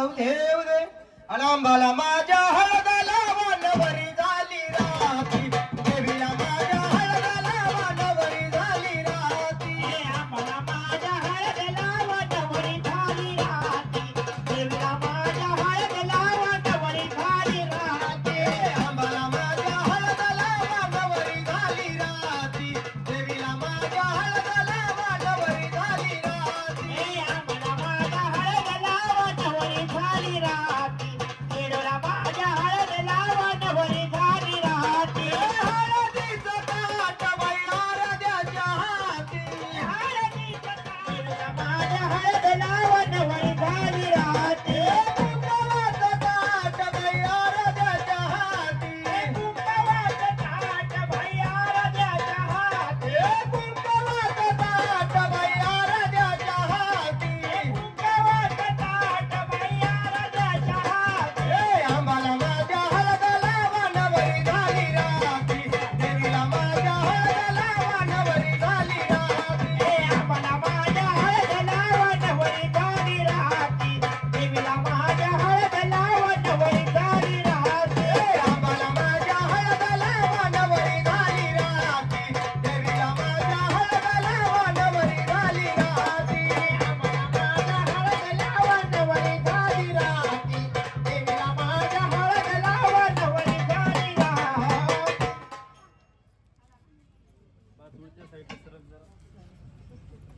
Alam eh, eh, eh. Balama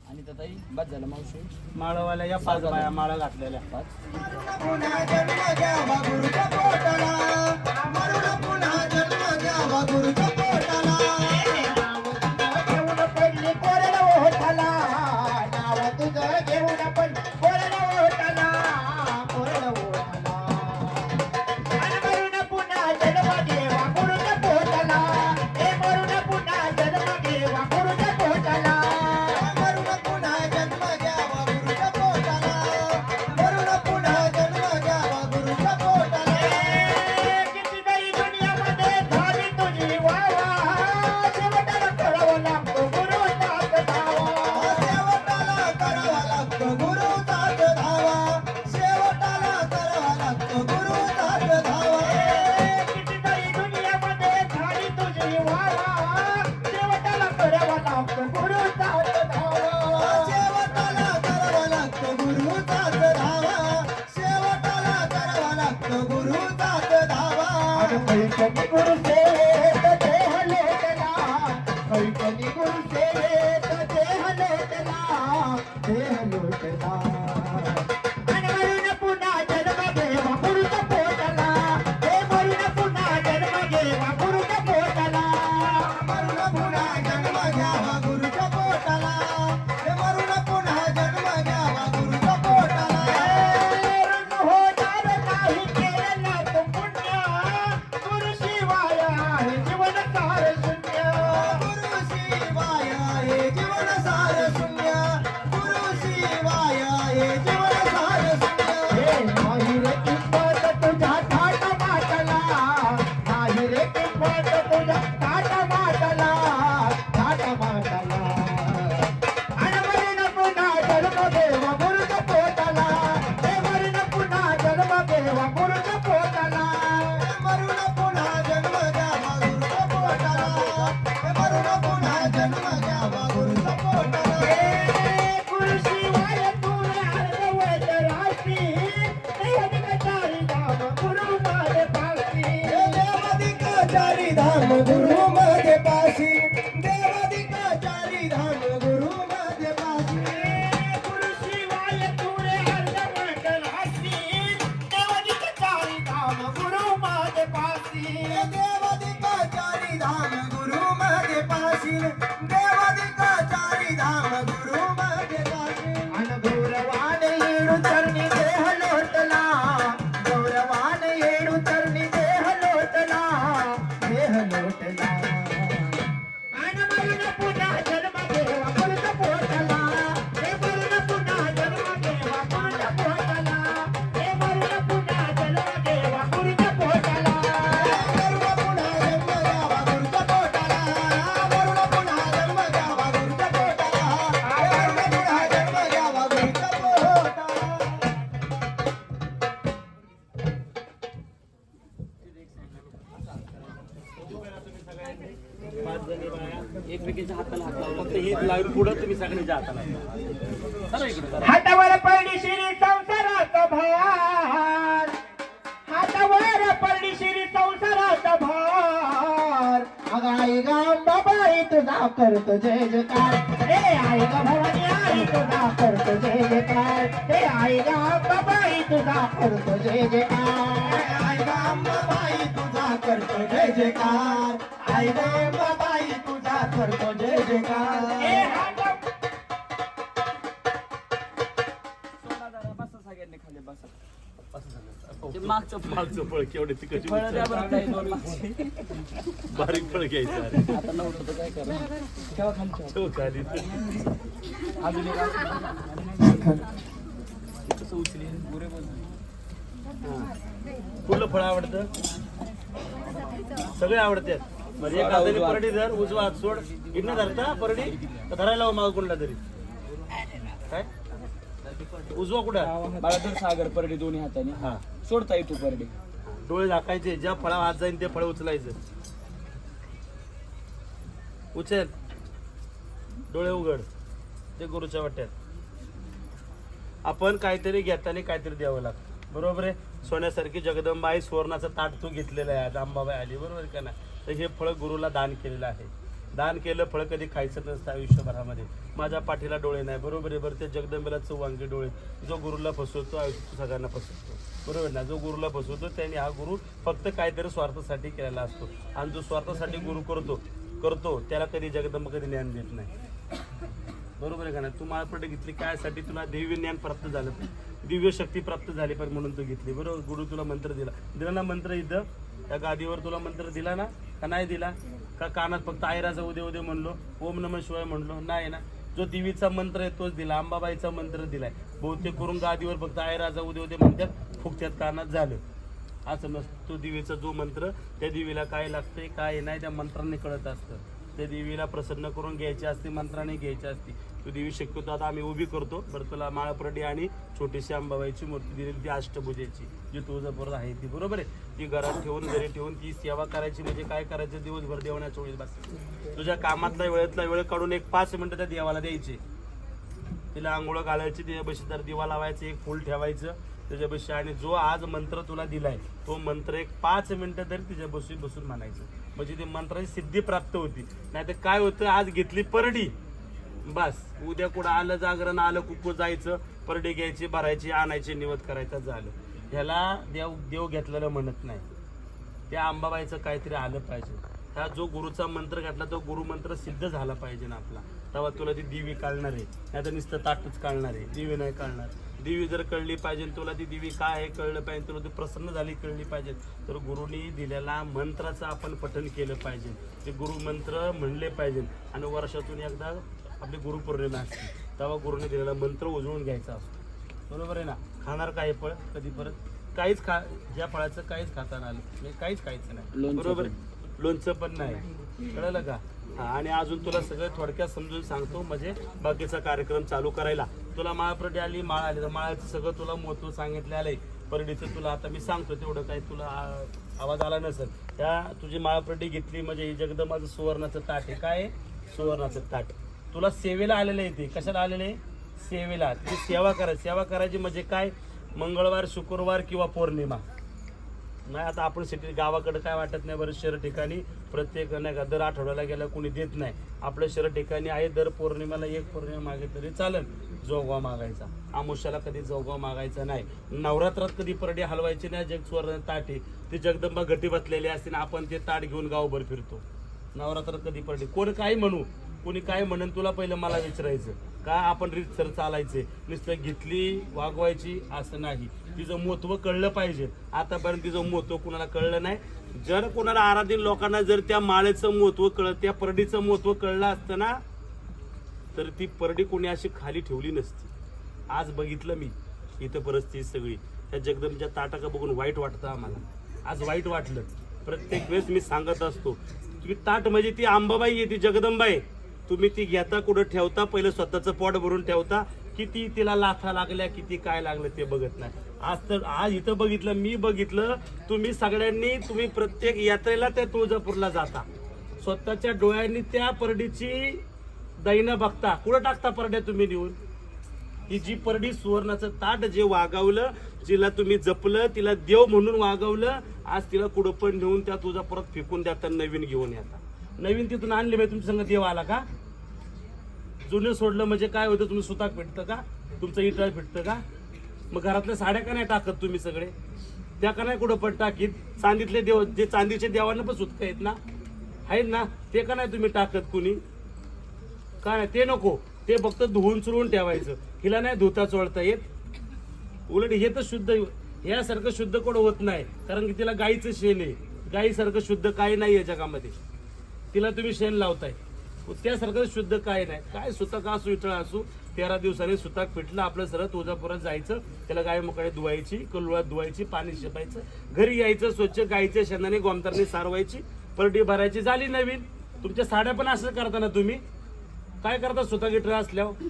आणि तर ताई बाद झालं मावशी. माळवाल्या या पाच बाया माळा घातलेल्या. पाच. धाम गुरु मग पासी देवादी करतो जय जयकार. हे आई गा भवानी आई तुझा करतो जय जयकार. हे आई गा बाबाई तुझा करतो जय जयकार. आई गा बाबाई तुझा करतो जय जयकार. आई गा बाबाई तुझा करतो जय हे जयकार मागचं फळ मागचं फळ केवढे ती कशी फळं द्या विचार. बरं काही दोन मागचे. बारीक फळ घ्यायचं अरे. आता नव्हतं तर काय करा ठेवा खाली ठेवा. ठेव खाली अजून एक असं. कसं उचली गुरे बोल कुठलं फळ आवडतं सगळे आवडतात म्हणजे एक हाताने परडी धर उजवा हात सोड इकडनं धरता परडी तर धरायला माग कोणला तरी उजवा कुठं? बाळाधर सागर परडे दोन्ही हाताने. हा. सोडता येतो परडे. डोळे झाकायचे ज्या फळा हात जाईल ते फळ उचलायचं. उचल. डोळे उघड. ते गुरुच्या वाट्यात. आपण काहीतरी घेताना काहीतरी द्यावं लागतं. बरोबर आहे? सोन्यासारखी जगदंबा आई सुवर्णाचं ताट तू घेतलेलं आहे. आज अंबाबाई आली. बरोबर आहे का ना तर हे फळ गुरुला दान केलेलं आहे. दान केलं फळ कधी खायचं नसतं आयुष्यभरामध्ये. माझ्या पाठीला डोळे नाही. बरोबर आहे बरं त्या जगदंबेला चौवांगी डोळे. जो गुरुला फसवतो आयुष्य सगळ्यांना फसवतो. बरोबर ना? जो गुरुला फसवतो त्याने हा गुरु फक्त काहीतरी स्वार्थासाठी केलेला असतो. आणि जो स्वार्थासाठी गुरु करतो करतो त्याला कधी जगदंब कधी ज्ञान देत नाही. बरोबर आहे का ना तू माळपट घेतली कायसाठी तुला देवी ज्ञान प्राप्त झालं. दिव्य शक्ती प्राप्त झाली पण म्हणून तू घेतली. बरोबर? गुरु तुला मंत्र दिला. दिला ना मंत्र इथं? त्या गादीवर तुला मंत्र दिला ना? का नाही दिला? का कानात फक्त आयराचा उदे उदे म्हणलो ओम नम शिवाय म्हणलो. नाही ना जो देवीचा मंत्र आहे तोच दिला अंबाबाईचा मंत्र दिलाय. बहुतेक करून गादीवर फक्त आयराचा उदे उदे म्हणतात फुकत्यात कानात झालं. असं नसतं. तो देवीचा जो मंत्र त्या देवीला काय लागतंय काय नाही त्या मंत्राने कळत असतं. त्या देवीला प्रसन्न करून घ्यायची असते मंत्राने घ्यायची असते. तू देवी शक्यतो आता आम्ही उभी करतो. बरं तुला माळप्रडी आणि छोटीशी अंबाबाईची मूर्ती दिलेली ती अष्टभुजेची जी तुळजापूर आहे ती. बरोबर आहे? ती घरात ठेवून घरी ठेवून ती सेवा करायची म्हणजे काय करायचं? दिवसभर देवण्याच्या वेळेस बस. तुझ्या कामातला वेळेतला वेळ काढून एक पाच मिनटं त्या देवाला द्यायची. तिला आंघोळ घालायची त्याच्यापाशी तर दिवा लावायचं एक फूल ठेवायचं त्याच्यापाशी आणि जो आज मंत्र तुला दिलाय तो मंत्र एक पाच मिनटं तरी तिच्यापाशी बसून म्हणायचं. म्हणजे ते मंत्राची सिद्धी प्राप्त होती. नाही तर काय होतं? आज घेतली परडी. बस. उद्या कुठं आलं जागरण आलं कुकू जायचं परडे घ्यायची भरायची आणायची निवत करायचं झालं. ह्याला देव देव घेतलेलं म्हणत नाही. त्या अंबाबाईचं काहीतरी आलं पाहिजे. हा जो गुरुचा मंत्र घातला तो गुरुमंत्र सिद्ध झाला पाहिजे ना आपला. तेव्हा तुला ती दिवी काढणार आहे. नाही तर नुसतं ताटच काढणार आहे. दिवी नाही काढणार. दिवी जर कळली पाहिजे तुला ती दिवी काय आहे कळलं पाहिजे तुला ती प्रसन्न झाली कळली पाहिजे तर गुरुनी दिलेला मंत्राचं आपण पठन केलं पाहिजे. ते गुरुमंत्र म्हणले पाहिजे. आणि वर्षातून एकदा आपली गुरुपौर्णिमा असते. तेव्हा गुरुने दिलेला मंत्र उजळून घ्यायचा असतो. बरोबर आहे ना? खाणार काय फळ कधी परत? काहीच खा ज्या फळाचं काहीच खाता आलं म्हणजे काहीच खायचं नाही. बरोबर? आहे? लोणचं पण नाही. कळलं का? हा, आणि अजून तुला सगळं थोडक्यात समजून सांगतो म्हणजे बाकीचा कार्यक्रम चालू करायला. तुला माळप्रडी आली माळ आली तर माळाचं सगळं तुला महत्त्व सांगितलं आलंय. परडीचं तुला आता मी सांगतो तेवढं काही तुला आवाज आला नसेल. त्या तुझी माळप्रडी घेतली म्हणजे ही जगदंबाचं सुवर्णाचं ताट आहे. काय? सुवर्णाचं ताट. तुला सेवेला आलेलं आहे ते. कशाला आलेलं आहे? सेवेला. ती सेवा करायची सेवा करायची म्हणजे काय? मंगळवार शुक्रवार किंवा पौर्णिमा. नाही आता आपण सिटी गावाकडे काय वाटत नाही बरं शहर ठिकाणी. प्रत्येक नाही का दर आठवड्याला गेला कोणी देत नाही. आपल्या शहर ठिकाणी आहे दर पौर्णिमेला एक पौर्णिमा मागे तरी चालेल. जोगवा मागायचा. आमुष्याला कधी जोगवा मागायचा नाही. नवरात्रात कधी परडी हलवायची नाही जग सुवर्ण ताटे. ती जगदंबा घटी बसलेली असते ना आपण ते ताट घेऊन गावभर फिरतो. नवरात्रात कधी परडी? कोण काय म्हणू. कोणी काय म्हणून तुला पहिलं मला विचारायचं. का आपण रीतसर चालायचे? नुसतं घेतली वागवायची असं नाही. तिचं महत्त्व कळलं पाहिजे. आतापर्यंत तिचं महत्त्व कुणाला कळलं नाही. जर कोणाला आराधीन लोकांना जर त्या माळेचं महत्त्व कळलं त्या परडीचं महत्त्व कळलं असतं ना तर ती परडी कोणी अशी खाली ठेवली नसती. आज बघितलं मी इथं परिस्थिती सगळी. त्या जगदंबच्या ताटाका बघून वाईट वाटतं आम्हाला. आज वाईट वाटलं. प्रत्येक वेळेस मी सांगत असतो की ताट म्हणजे ती आंबाबाई आहे ती जगदंबा आहे तुम्ही ती घेता कुठं ठेवता? पहिलं स्वतःचं पोट भरून ठेवता. किती तिला लाथा लागल्या किती काय लागलं ते बघत नाही. आज तर आज इथं बघितलं मी बघितलं तुम्ही सगळ्यांनी तुम्ही प्रत्येक यात्रेला त्या तुळजापूरला जाता. स्वतःच्या डोळ्यांनी त्या परडीची दैना बघता. कुठं टाकता परड्या तुम्ही नेऊन? ही जी परडी सुवर्णाचं ताट जे वागवलं जिला तुम्ही जपलं तिला देव म्हणून वागवलं आज तिला कुठं पण नेऊन त्या तुझा परत फेकून द्या नवीन घेऊन येता. नवीन तिथून आणले म्हणजे तुमच्या संग देव आला का? जुनं सोडलं म्हणजे काय होतं? तुम्ही सुताक भेटतं का? तुमचं इटाळ भेटतं का? मग घरातल्या साड्या का नाही टाकत तुम्ही सगळे? त्या का नाही कुठं पण टाकीत? चांदीतले देव जे चांदीचे देवांना पण सुतक आहेत ना? आहेत ना? ते का नाही तुम्ही टाकत कुणी? काय नाही? ते नको. ते फक्त धुवून चुरून ठेवायचं. हिला नाही धुता चोळता येत. उलट हे तर शुद्ध यासारखं शुद्ध कोण होत नाही. कारण की तिला गाईचं शेण आहे. गाईसारखं शुद्ध काही नाही आहे जगामध्ये तिला तुम्ही शेण लावताय. त्यासारखं शुद्ध काय नाही. काय सुतक असू इटळा असू तेरा दिवसांनी सुताक पिटलं आपलं सरळ तुळजापुरात जायचं त्याला गाय मोकळे धुवायची कलुळात धुवायची पाणी शिपायचं. घरी यायचं स्वच्छ गाईच्या शेणाने गोमतारने सारवायची परडी भरायची झाली नवीन. तुमच्या साड्या पण असं करता ना तुम्ही? काय करता सुताक इटळा असल्यावर?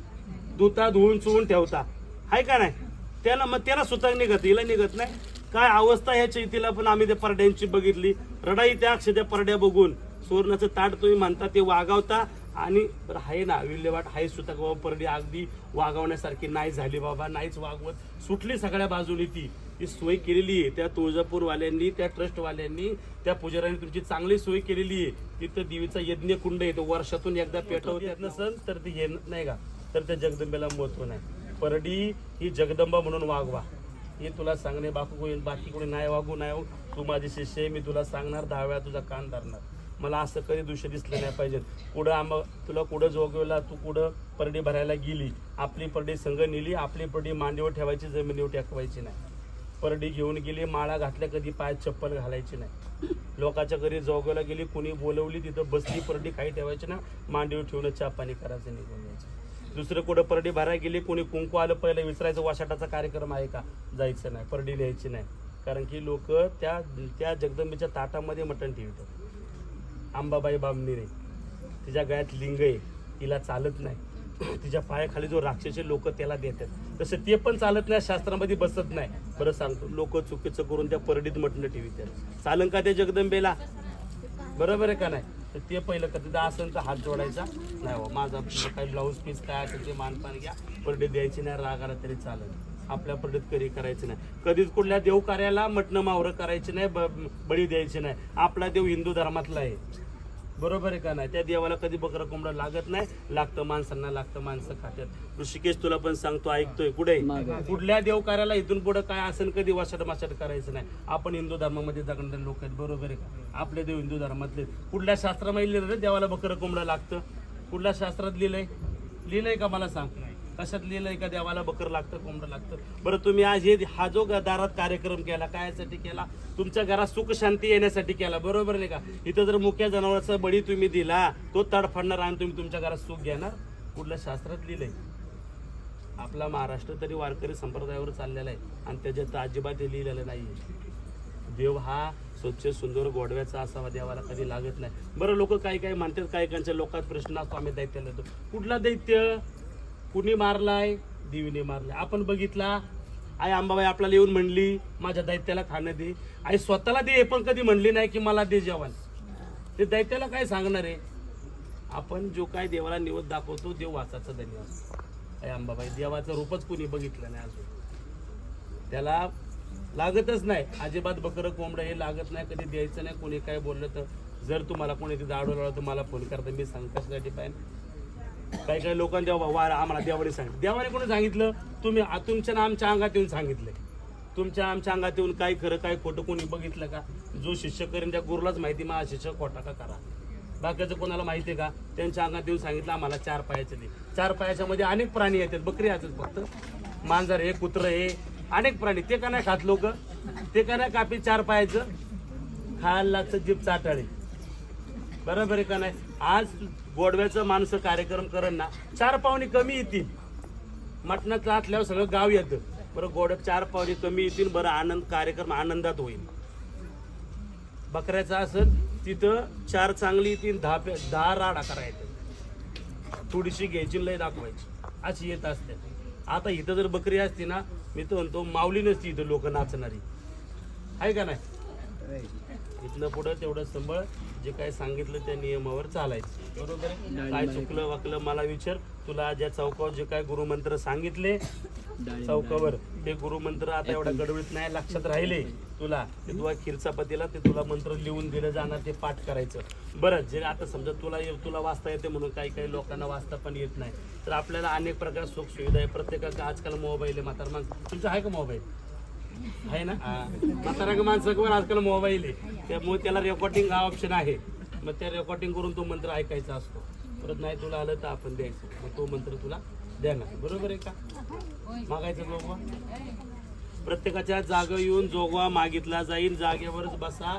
धुता धुवून चुवून ठेवता. हाय का नाही? त्याला मग त्याला सुताक निघत हिला निघत नाही. काय अवस्था ह्या चैतीला पण आम्ही त्या परड्यांची बघितली. रडाई त्या अक्षर परड्या बघून. सुवर्णाचं ताट तुम्ही म्हणता ते वागावता आणि आहे ना विल्हेवाट हाय सुताक बाबा परडी अगदी वागवण्यासारखी नाही झाली बाबा नाहीच वागवत. सुटली सगळ्या बाजूनी ती. ती सोय केलेली आहे. त्या तुळजापूरवाल्यांनी त्या ट्रस्टवाल्यांनी त्या पुजाऱ्यांनी तुमची चांगली सोय केलेली आहे. तिथं देवीचा यज्ञ कुंड आहे. तो वर्षातून एकदा पेटवत येत नसेल तर ती हे नाही का? तर त्या जगदंबेला महत्त्व नाही. परडी ही जगदंबा म्हणून वागवा. हे तुला सांगणे बाकी कोणी बाकी कोणी नाही वागू नाही. तू माझी शिष्य आहे. मी तुला सांगणार दहा वेळा तुझा कान धरणार. मला असं कधी दृश्य दिसलं नाही पाहिजे. कुठं आम तुला कुठं जोगवला तू कुठं परडी भरायला गेली आपली परडी संघ नेली आपली परडी मांडीवर ठेवायची जमिनीवर टेकवायची नाही. परडी घेऊन गेली माळा घातल्या कधी पायात चप्पल घालायची नाही. लोकांच्या घरी जोगायला गेली कुणी बोलवली तिथं बसली परडी काही ठेवायची ना मांडीवर ठेवून चहा पाणी करायचं निघून यायचं. दुसरं कुठं परडी भरायला गेली कोणी कुंकू आलं पहिलं विसरायचं वाशाटाचा कार्यक्रम आहे का? जायचं नाही परडी लिहायची नाही. कारण की लोक त्या त्या जगदंबेच्या ताटामध्ये मटण ठेवतात. अंबाबाई बामणीरे तिच्या गळ्यात लिंग आहे. तिला चालत नाही. तिच्या पायाखाली जो राक्षसी लोक त्याला देतात. तसं ते पण चालत नाही शास्त्रामध्ये बसत नाही. बरं सांगतो लोक चुकीचं करून त्या परडीत मटणं ठेवितात चालन का त्या जगदंबेला? बरोबर आहे का नाही? तर ते पहिलं का तिथं असेल तर हात जोडायचा. नाही हो माझा काही ब्लाऊज पीस काय असेल ते मानपान घ्या. परडे द्यायची नाही राग आला तरी चालत आपल्या परडीत कधी करायचं नाही. कधीच कुठल्या देव कार्याला मटणं मावरं करायची नाही बळी द्यायची नाही. आपला देव हिंदू धर्मातला आहे. बरोबर आहे का नाही? त्या देवाला कधी बकरा कोंबडा लागत नाही. लागतं माणसांना लागतं माणसं खात्यात. ऋषिकेश तुला पण सांगतो ऐकतोय. कुठे? कुठल्या देव कार्याला इथून पुढे काय असेल कधी वासट मासट करायचं नाही. आपण हिंदू धर्मामध्ये जगणारे लोक आहेत. बरोबर आहे का? आपले देव हिंदू धर्मातले कुठल्या शास्त्रामध्ये लिहिलं रे देवाला बकरं कोंबडं लागतं? कुठल्या शास्त्रात लिहिलंय? लिहिलंय का मला सांग? कशात लिहिलंय का देवाला बकर लागतं कोंबडं लागतं? बरं तुम्ही आज हे हा जो ग- दारात कार्यक्रम केला कायसाठी केला? तुमच्या घरात सुख शांती येण्यासाठी केला बरोबर नाही का? इथं जर मुख्या जनावराचा बळी तुम्ही दिला तो तडफडणार आणि तुम्ही तुमच्या घरात सुख घेणार? कुठल्या शास्त्रात लिहिलंय? आपला महाराष्ट्र तरी वारकरी संप्रदायावर चाललेला आहे आणि त्याच्यात अजिबात हे लिहिलेलं नाही देव हा स्वच्छ सुंदर गोडव्याचा असावा देवाला कधी लागत नाही. बरं लोक काही काही म्हणतात काही काहींच्या लोकात प्रश्न असतो आम्ही दैत्याला येतो कुठला दैत्य? कुणी मारलाय? देवीने मारलाय आपण बघितला आई अंबाबाई आपल्याला येऊन म्हणली माझ्या दैत्याला खाणं दे. आई स्वतःला दे पण कधी म्हणली नाही की मला दे जेवण. ते दैत्याला काय सांगणार आहे? आपण जो काय देवाला निवड दाखवतो देव वाचाचा धन्यवाद आई अंबाबाई देवाचं रूपच कुणी बघितलं नाही अजून. त्याला लागतच नाही. अजिबात बकरं कोंबडं हे लागत नाही कधी द्यायचं नाही कोणी काय बोललं तर जर तुम्हाला कोणी तिथं आढळलं तर मला फोन करता मी सांग कशासाठी पाहिजे काही काही लोकांच्या वारा आम्हाला देवाने सांगितलं. देवाने कोणी सांगितलं? तुम्ही तुमच्या ना आमच्या अंगात येऊन सांगितलंय. तुमच्या आमच्या अंगात येऊन काय खरं काय खोटं कोणी बघितलं का? जो शिष्य करेन त्या गुरुलाच माहिती माझा शिष्य खोटा का करा? बाकीचं कोणाला माहिती आहे का? त्यांच्या अंगात येऊन सांगितलं आम्हाला चार पायाचे दे. चार पायाच्या मध्ये अनेक प्राणी येतात. बकरी येतात फक्त. मांजर हे कुत्र हे अनेक प्राणी. ते का नाही खात लोक? ते का नाही कापी चार पायाचं? खायला लागतं जीप चाटाळे बरोबर आहे का नाही? आज गोडव्याचं माणसं कार्यक्रम करण ना चार पावणी कमी येतील. मटणाचं आतल्यावर सगळं गाव येतं. बरं गोड चार पाहुणे कमी येतील बरं आनंद कार्यक्रम आनंदात होईल. बकऱ्याचा असेल तिथं चार चांगली येतील दहा पे दहा राडा करायचं थोडीशी घ्यायची लय दाखवायची. अशी येत असते. आता इथं जर बकरी असती ना मी तर म्हणतो माऊली नसती इथं लोक नाचणारी. आहे का नाही? इथनं पुढं तेवढं संबळ जे काय सांगितलं त्या नियमावर चालायचं. बरोबर आहे? काय चुकलं वाकलं मला विचार. तुला ज्या चौकावर जे काय गुरुमंत्र सांगितले चौकावर ते गुरुमंत्र आता एवढ्या गडबडीत नाही लक्षात राहिले. तुला ते तुला खिरचापतीला ते तुला मंत्र लिहून दिलं जाणार ते पाठ करायचं. बरं जे आता समजा तुला ये- तुला वाचता येते म्हणून काही काही लोकांना वाचता पण येत नाही. तर आपल्याला अनेक प्रकार सुख सुविधा आहे. प्रत्येकाचा आजकाल मोबाईल आहे म्हातार माणसं तुमचं आहे का मोबाईल? आहे ना? हा. म्हातारा माणसं आजकाल मोबाईल आहे. त्यामुळे त्याला रेकॉर्डिंग हा ऑप्शन आहे. मग त्या रेकॉर्डिंग करून तो मंत्र ऐकायचा असतो. परत नाही तुला आलं तर आपण द्यायचं. मग तो मंत्र तुला द्यायला बरोबर आहे का? मागायचं जोगवा प्रत्येकाच्या जागा येऊन जोगवा मागितला जाईल. जागेवरच बसा.